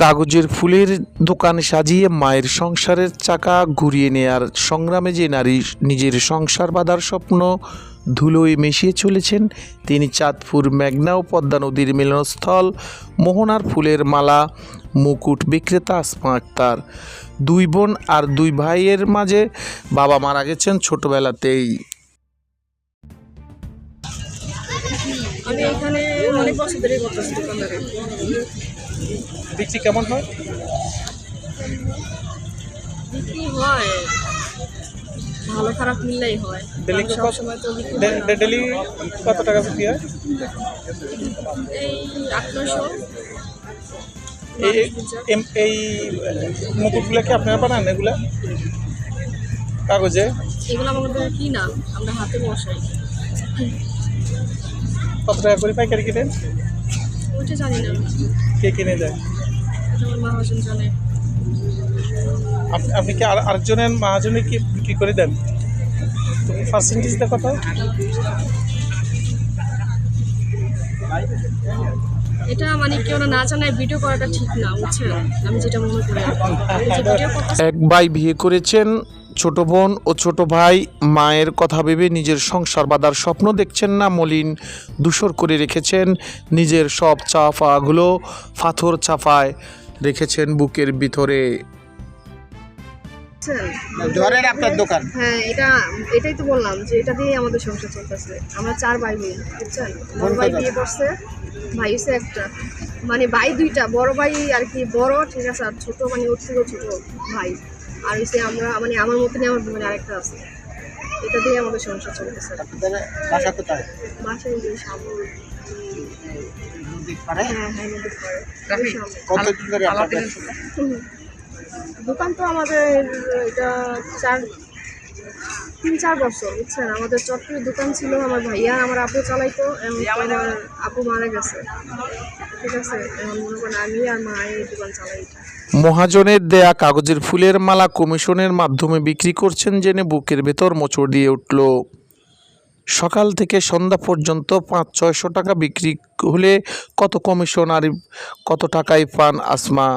কাগজের ফুলের দোকান সাজিয়ে মায়ের সংসারের চাকা ঘুরিয়ে নেয়ার সংগ্রামে যে নারী নিজের সংসার বাঁধার স্বপ্ন ধুলোয় মিশিয়ে চলেছেন, তিনি চাঁদপুর মেঘনা ও পদ্মা নদীর মিলনস্থল, মোহনার ফুলের মালা, মুকুট বিক্রেতা আসমা আক্তার। দুই বোন আর দুই ভাইয়ের মাঝে বাবা মারা গেছেন ছোটবেলাতেই। আমি এখানে অনেক বছর ধরেই করতেছি দোকানদারে বিক্রি কেমন হয়? বিক্রি হয়। ভালো খারাপ মিললেই হয়। তো না। ডেলি কত টাকা বিক্রি হয়? এই আট নশো এই মুকুটগুলো কি আপনারা বানান এগুলা? কাগজে? এগুলো আমাদের কি না? আমরা হাতে বসাই। কত টাকা করে পাইকারি কিনেন? ওইটা জানি না কে কিনে যায় আপনি কি আর আরেকজনের মহাজনে কি বিক্রি করে দেন? পার্সেন্টেজটা কত? এটা মানে কেউ না জানায় ভিডিও করাটা ঠিক না বুঝছেন? আমি যেটা মনে করি। আমি যে ভিডিও করতেছি এক ভাই বিয়ে করেছেন ছোট বোন ও ছোট ভাই মায়ের কথা ভেবে নিজের সংসার বাঁধার স্বপ্ন দেখছেন না মলিন দূষর করে রেখেছেন নিজের সব চাফাগুলো পাথর চাপায় রেখেছেন বুকের ভিতরে? ধরেন আপনার দোকান? হ্যাঁ এটা এটাই তো বললাম যে এটা দিয়ে আমাদের সংসার চলতেছে। আমরা চার ভাই বোন বুঝছেন? বড় ভাই বিয়ে করছে ভাই হচ্ছে একটা। মানে ভাই দুইটা বড় ভাই আর কি বড় ঠিক আছে আর ছোট মানে ওর থেকেও ছোট ভাই। আর হচ্ছে আমরা মানে আমার মতনই আমার বোন আরেকটা আছে। এটা দিয়ে আমাদের সংসার চলতেছে। বাসা কোথায়? বাসায় যে সাবল হ্যাঁ হ্যাঁ ধরে দোকান তো আমাদের এটা চার তিন চার বছর বুঝছেন? আমাদের চট্টগ্রামের দোকান ছিল আমার ভাইয়া আমার আপু চালাইতো আমার আপু মারা গেছে। ঠিক আছে? মনে করেন আমি আর মা এই দোকান চালাই মহাজনের দেয়া কাগজের ফুলের মালা কমিশনের মাধ্যমে বিক্রি করছেন জেনে বুকের ভেতর মোচড় দিয়ে উঠল। সকাল থেকে সন্ধ্যা পর্যন্ত পাঁচ, ছয়শো টাকা বিক্রি হলে কত কমিশন আর কত টাকায় পান আসমা?